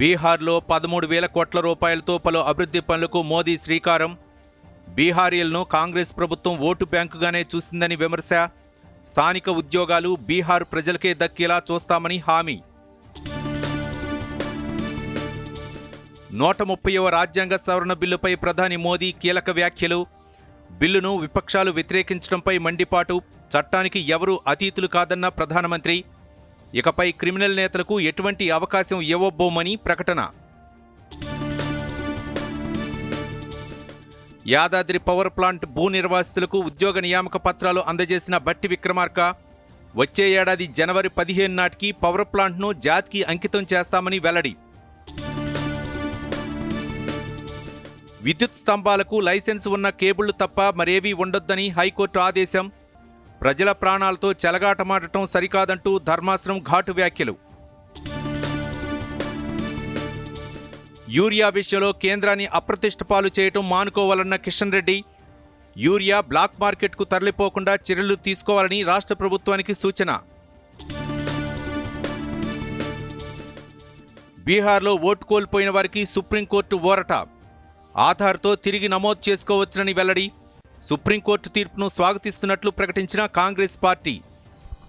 బీహార్లో పదమూడు వేల కోట్ల రూపాయలతో పలు అభివృద్ధి పనులకు మోదీ శ్రీకారం. బీహారీలను కాంగ్రెస్ ప్రభుత్వం ఓటు బ్యాంకుగానే చూసిందని విమర్శ. స్థానిక ఉద్యోగాలు బీహార్ ప్రజలకే దక్కేలా చూస్తామని హామీ. నూట ముప్పైవ రాజ్యాంగ సవరణ బిల్లుపై ప్రధాని మోదీ కీలక వ్యాఖ్యలు. బిల్లును విపక్షాలు వ్యతిరేకించడంపై మండిపాటు. చట్టానికి ఎవరూ అతీతులు కాదన్న ప్రధానమంత్రి. ఇకపై క్రిమినల్ నేతలకు ఎటువంటి అవకాశం ఇవ్వబోమని ప్రకటన. యాదాద్రి పవర్ ప్లాంట్ భూ నిర్వాసితులకు ఉద్యోగ నియామక పత్రాలు అందజేసిన బట్టి విక్రమార్క వచ్చే ఏడాది జనవరి పదిహేను నాటికి పవర్ ప్లాంట్ను జాతికి అంకితం చేస్తామని వెల్లడి. విద్యుత్ స్తంభాలకు లైసెన్స్ ఉన్న కేబుళ్ళు తప్ప మరేవీ ఉండొద్దని హైకోర్టు ఆదేశం. ప్రజల ప్రాణాలతో చెలగాటమాడటం సరికాదంటూ ధర్మాసనం ఘాటు వ్యాఖ్యలు. యూరియా విషయంలో కేంద్రాన్ని అప్రతిష్ట పాలు చేయటం మానుకోవాలన్న కిషన్ రెడ్డి. యూరియా బ్లాక్ మార్కెట్కు తరలిపోకుండా చర్యలు తీసుకోవాలని రాష్ట్ర ప్రభుత్వానికి సూచన. బీహార్లో ఓటు కోల్పోయిన వారికి సుప్రీంకోర్టు ఓరట. ఆధార్తో తిరిగి నమోదు చేసుకోవచ్చునని వెల్లడి. సుప్రీంకోర్టు తీర్పును స్వాగతిస్తున్నట్లు ప్రకటించిన కాంగ్రెస్ పార్టీ.